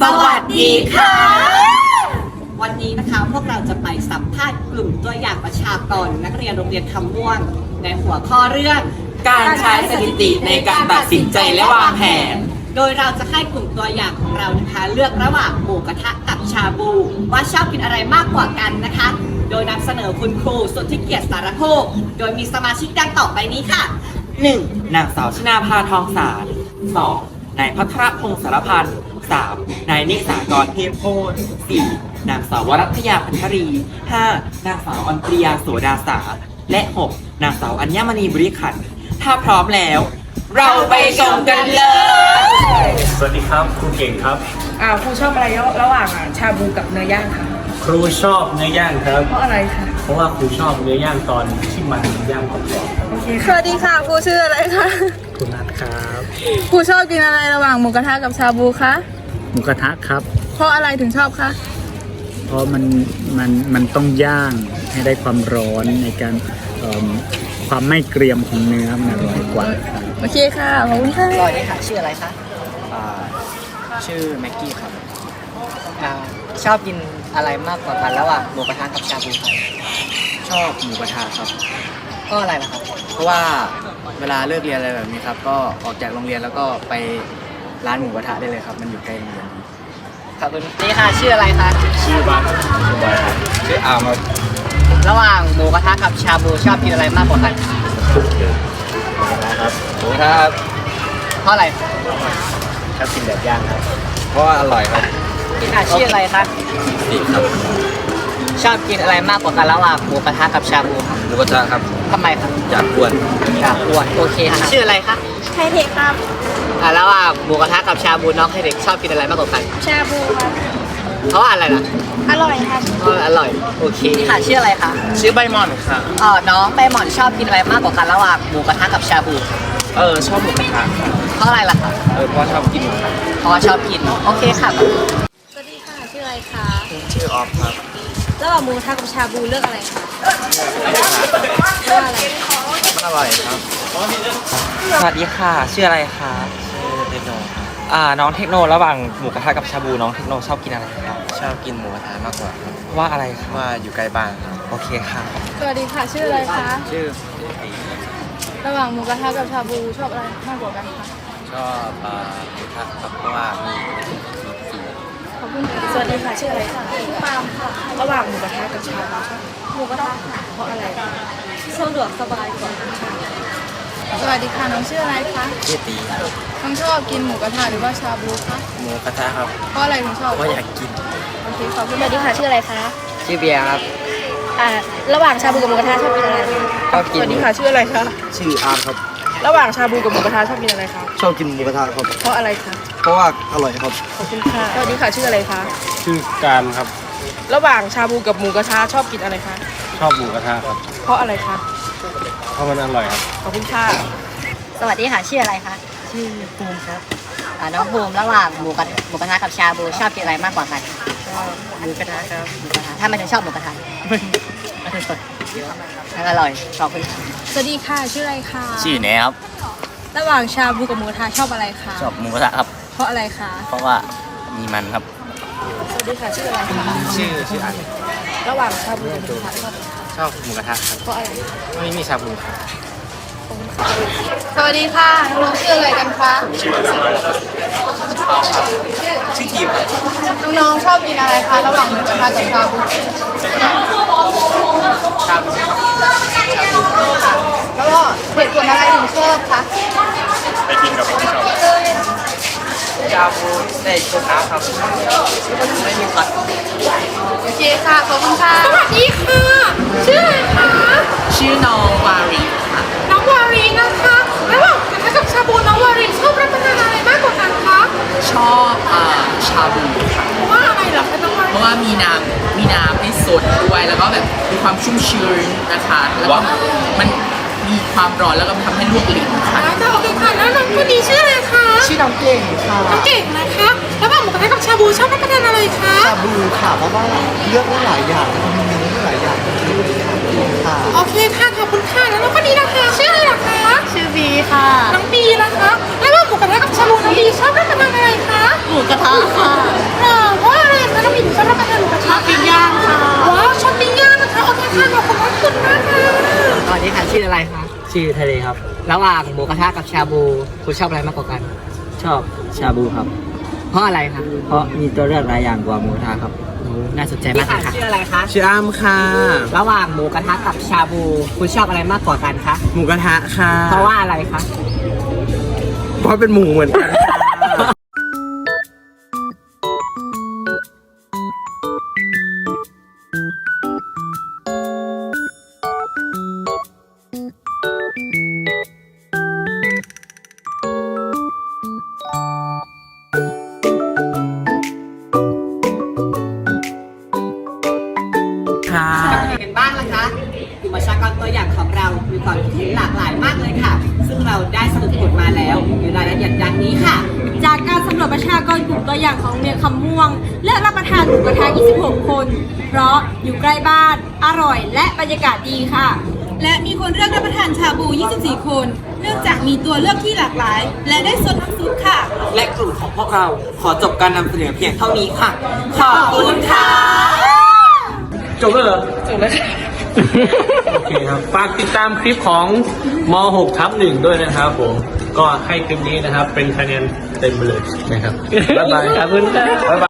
สวัสดีค่ะ วันนี้นะคะพวกเราจะไปสัมภาษณ์กลุ่มตัวอย่างประชากรนักเรียนโรงเรียนคำม่วง ในหัวข้อเรื่องการใช้สถิติในการตัดสินใจและวางแผน โดยเราจะให้กลุ่มตัวอย่างของเรานะคะ เลือกระหว่างหมูกระทะกับชาบู ว่าชอบกินอะไรมากกว่ากันนะคะ โดยนำเสนอคุณครูสุทธิเกียรติสารโภคโดยมีสมาชิกดังต่อไปนี้ค่ะ 1. นางสาวชนาภาทองสาร 2. นายพัทรพงศ์สารพันธ์ 3. นายนิสากรเทพโพธิ์ 4. นางสาววรัตยาพันธรี 5. นางสาวอัญปริยาโสดาสา และ 6. นางสาวอัญญมณีบริขันธ์ถ้าพร้อมแล้ว เราไปชมกันเลย สวัสดีครับครูเก่งครับ อ่าครูชอบอะไรระหว่างอะชาบูกับเนื้อย่างค่ะครูชอบเนื้อย่างครับ เพราะอะไรคะเพราะว่าครูชอบเนื้อย่างตอนที่มันย่างกรอบๆครับโอเคสค่ะวัสดีค่ะครูชื่ออะไรคะ ครูนัทครับครูชอบกินอะไรระหว่างหมูกระทะกับชาบูคะ หมูกระทะครับ เพราะอะไรถึงชอบคะ เพราะมันมันมันต้องย่างให้ได้ความร้อนในการเอิ่มความไม่เกรียมของเนื้อมันอร่อยกว่าครับโอเคค่ะ ขอบคุณค่ะสวัสดีค่ะ ชื่ออะไรคะชื่อแม็กกี้ครับอ่าชอบกินอะไรมากกว่ากันระหว่างหมูกระทะกับชาบูครับชอบหมูกระทะครับ ก็อะไรนะครับ เพราะว่า เวลาเลิกเรียนอะไรแบบนี้ครับ ก็ออกจากโรงเรียนแล้วก็ไปร้านหมูกระทะได้เลยครับ มันอยู่ใกล้โรงเรียนขอบคุณนี่ค่ะชื่ออะไรคะชื่อบัสชื่อบอยครับชื่ออาร์มระหว่างหมูกระทะกับชาบูชอบกินอะไรมากกว่ากันครับหมูกระทะครับเพราะอะไรชอบกินแบบย่างครับ เพราะว่าอร่อยครับนี่ค่ะชื่ออะไรคะดีครับ ชอบกินอะไรมากกว่ากันระหว่างหมูกระทะกับชาบูครับหมูกระทะครับทำไมครับอยากกวนอยากอ้วนโอเคค่ะชื่ออะไรคะไทเทคครับอ่าระหว่างหมูกระทะกับชาบูน้องให้เด็กชอบกินอะไรมากกว่ากันชาบูครับเพราะว่าอะไรล่ะอร่อยครับเพราะว่าอร่อยโอเคนี่ค่ะชื่ออะไรคะชื่อใบมอนค่ะเออน้องใบหมอนชอบกินอะไรมากกว่ากันระหว่างหมูกระทะกับชาบูเออชอบหมูกระทะเพราะอะไรล่ะคะเออเพราะชอบกินครับเพราะว่าชอบกินโอเคค่ะสวัสดีค่ะชื่ออะไรคะชื่อออฟครับ ระหว่างหมูกระทะกับชาบูเลือกอะไรคะเพราะอะไรมันอร่อยครับ สวัสดีค่ะ ชื่ออะไรคะชื่อเทคโนอ่าน้องเทคโนระหว่างหมูกระทะกับชาบูน้องเทคโนชอบกินอะไรครับชอบกินหมูกระทะมากกว่าครับว่าอะไรคะว่าอยู่ใกล้บ้านครับ โอเคค่ะ สวัสดีค่ะ ชื่ออะไรคะ ชื่อระหว่างหมูกระทะกับชาบูชอบอะไรมากกว่ากันคะ ชอบเอ่อหมูกระทะครับเพราะว่ามีขอบคุณค่ะ สวัสดีค่ะชื่ออะไรคะปาล์มค่ะ ระหว่างหมูกระทะกับชาบูชอบหมูกระทะค่ะเพราะอะไรคะสะดวกสบายกว่าสวัสดีค่ะน้องชื่ออะไรคะชื่อตีครับน้องชอบกินหมูกระทะหรือว่าชาบูคะหมูกระทะครับเพราะอะไรถึงชอบเพราะอยากกินโอเคขอบคุณสวัสดีค่ะชื่ออะไรคะชื่อเบียร์ครับอ่าระหว่างชาบูกับหมูกระทะชอบกินอะไรชอบสกินวัสดีค่ะชื่ออะไรคะชื่ออาร์มครับ ระหว่างชาบูกับหมูกระทะชอบกินอะไรคะชอบกินหมูกระทะครับ เพราะอะไรคะเพราะว่าอร่อยครับ ขอบคุณค่ะสวัสดีค่ะชื่ออะไรคะชื่อการครับ ระหว่างชาบูกับหมูกระทะชอบกินอะไรคะชอบหมูกระทะครับ เพราะอะไรคะเพราะมันอร่อยครับขอบคุณค่ะสวัสดีค่ะชื่ออะไรคะชื่อภูมิครับอ่าน้องภูมิระหว่างหมูกระหมูกระทะกับชาบูชอบกินอะไรมากกว่ากันหมูกระทะครับหมูกระทะถ้ามันถึงชอบหมูกระทะ มันอร่อยขอบคุณค่ะสวัสดีค่ะ ชื่ออะไรคะชื่อแหนครับ ระหว่างชาบูกับหมูกระทะชอบอะไรคะชอบหมูกระทะครับ เพราะอะไรคะเพราะว่ามีมันครับ สวัสดีค่ะ ชื่ออะไรคะชื่อชื่ออันระหว่างชาบูกับหมูกระทะชอบชอบหมูกระทะครับเพราะอะไรไม่มีชาบูครับสวัสดีค่ะน้องชื่ออะไรกันคะชื่อทีมน้องๆชอบกินอะไรคะระหว่างหมูกระทะกับชาบูชาบู แล้วก็เหตุผลอะไรถึงชอบคะชาบูได้ชุดน้ำครับ ไม่มีผัดโอเคค่ะ ขอบคุณค่ะ สวัสดีค่ะ ชื่ออะไรคะ ชื่อน้องวารีค่ะ น้องวารีนะคะระหว่างหมูกระทะกับชาบูน้องวารีชอบรับประทานอะไรมากกว่ากันคะ ชอบอ่าชาบู วาเพรีราะว่ามีน้ำมีน้ำให้สดด้วย แล้วก็แบบมีความชุ่มชื้นนะคะ แล้วก็มันมีความร้อนแล้วก็ทำให้ลวกลิ้นค่ะค่ะโอเคค่ะแล้วน้องคนนี้ชื่ออะไรคะชื่อน้องเก่งค่ะน้องเก่งนะคะระหว่างหมูกระทะกับชาบูชอบรับประทานอะไรคะชาบูค่ะเพราะว่าเลือกได้หลายอย่างมันมีเมนูได้หลายอย่างที่ไม่ได้ทานเองค่ะโอเคค่ะขอบคุณค่ะแล้วน้องคนนี้นะคะชื่ออะไรล่ะคะชื่อบีค่ะ น้องปีนะคะระหว่างหมูกระทะกับชาบูกระทะค่ะอ่าว่า ชื่อทะเลครับ ระหว่างหมูกระทะกับชาบู คุณชอบอะไรมากกว่ากัน ชอบชาบูครับ เพราะอะไรคะเพราะมีตัวเลือกหลายอย่างกว่าหมูกระทะครับน่าสนใจมากเลยค่ะชื่ออะไรคะ ชื่ออ้ำค่ะ ระหว่างหมูกระทะกับชาบู คุณชอบอะไรมากกว่ากันคะ หมูกระทะค่ะเพราะว่าอะไรคะ เพราะเป็นหมูเหมือนกัน 2021 มาแล้วอยู่รายละเอียดดังนี้ค่ะ จากการสำรวจประชากรกลุ่มตัวอย่างของเรียนคำม่วง เลือกรับประทานหมูกระทะ 26 คน เพราะอยู่ใกล้บ้าน อร่อย และบรรยากาศดีค่ะ และมีคนเลือกรับประทานชาบู 24 คน เนื่องจากมีตัวเลือกที่หลากหลาย และได้สดทั้งซุปค่ะ และกลุ่มของพวกเราขอจบการนำเสนอเพียงเท่านี้ค่ะ ขอบคุณค่ะ จบแล้วเหรอจบแล้ว โอเคครับฝากติดตามคลิปของม .6 ทับหนึ่งด้วยนะครับผม ก็ให้คลิปนี้นะครับ เป็นคะแนนเต็มไปเลยนะครับ บ๊ายบายขอบคุณครับ๊ายบาย